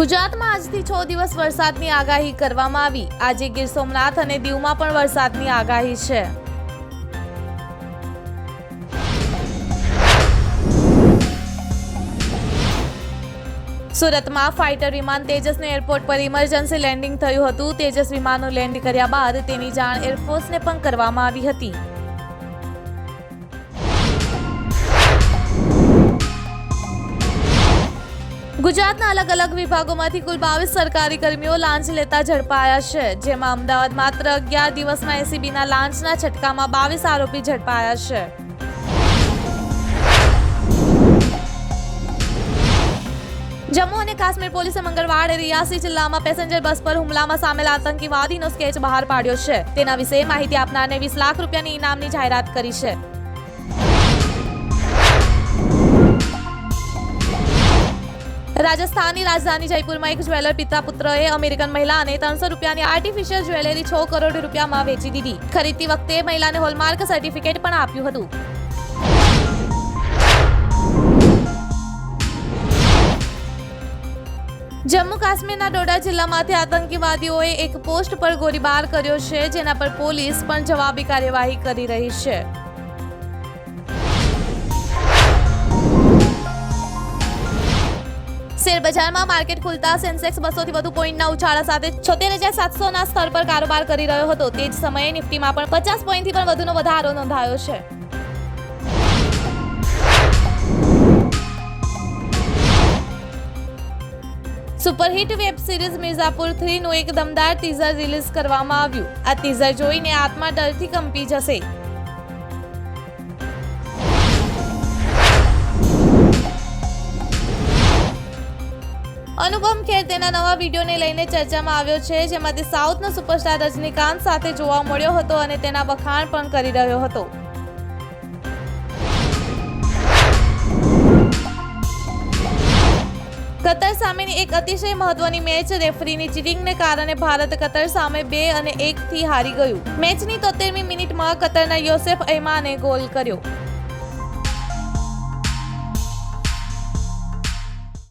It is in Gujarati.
ગુજરાતમાં આજથી છ દિવસ વરસાદની આગાહી કરવામાં આવી. આજે ગીર સોમનાથ અને દીવમાં પણ વરસાદની આગાહી છે. સુરતમાં ફાઇટર વિમાન તેજસને એરપોર્ટ પર ઇમરજન્સી લેન્ડિંગ થયું હતું. તેજસ વિમાનનું લેન્ડ કર્યા બાદ તેની જાણ એરફોર્સને પણ કરવામાં આવી હતી. ગુજરાતના અલગ અલગ વિભાગોમાંથી કુલ બાવીસ સરકારી કર્મીઓ લાંચ લેતા ઝડપાયા છે, જેમાં અમદાવાદ માત્ર અગિયાર દિવસમાં એસીબીના લાંચના છટકામાં બાવીસ આરોપી ઝડપાયા છે. જમ્મુ અને કાશ્મીર પોલીસે મંગળવારે રિયાસી જિલ્લામાં પેસેન્જર બસ પર હુમલામાં સામેલ આતંકવાદીનો સ્કેચ બહાર પાડ્યો છે. તેના વિશે માહિતી આપનારને વીસ લાખ રૂપિયાની ઇનામની જાહેરાત કરી છે. રાજસ્થાનની રાજધાની જયપુરમાં એક જ્વેલર પિતા પુત્રએ અમેરિકન મહિલાને ત્રણસો રૂપિયાની આર્ટિફિશિયલ જ્વેલરી છ કરોડ રૂપિયામાં વેચી દીધી. ખરીદતી વખતે મહિલાને હોલમાર્ક સર્ટિફિકેટ પણ આપ્યું હતું. જમ્મુ કાશ્મીરના ડોડા જિલ્લામાંથી આતંકવાદીઓએ એક પોસ્ટ પર ગોળીબાર કર્યો છે, જેના પર પોલીસ પણ જવાબી કાર્યવાહી કરી રહી છે. શેરબજારમાં માર્કેટ ખુલતા સેન્સેક્સ બસોથી વધુ પોઈન્ટના ઉછાળા સાથે છોતેર હજાર સાતસોના સ્તર પર કારોબાર કરી રહ્યો હતો. તે જ સમયે નિફ્ટીમાં પણ પચાસ પોઈન્ટથી પણ વધુનો વધારો નોંધાયો છે. સુપરહિટ વેબ સિરીઝ મિર્ઝાપુર થ્રીનું એક દમદાર ટીઝર રિલીઝ કરવામાં આવ્યું. આ ટીઝર જોઈને આત્મા ડરથી કંપી જશે. અનુપમ ખેર તેના નવા વિડીયોને લઈને ચર્ચામાં આવ્યો છે જેમાં તે સાઉથના સુપરસ્ટાર રજનીકાંત સાથે જોવા મળ્યો હતો અને તેના વખાણ પણ કરી રહ્યો હતો. કતર સામેની એક અતિશય મહત્વની મેચ રેફરીની ચીટિંગને કારણે ભારત કતર સામે બે અને એકથી હારી ગયું. મેચની તોતેરમી મિનિટમાં કતરના યોસેફ અહેમાને ગોલ કર્યો.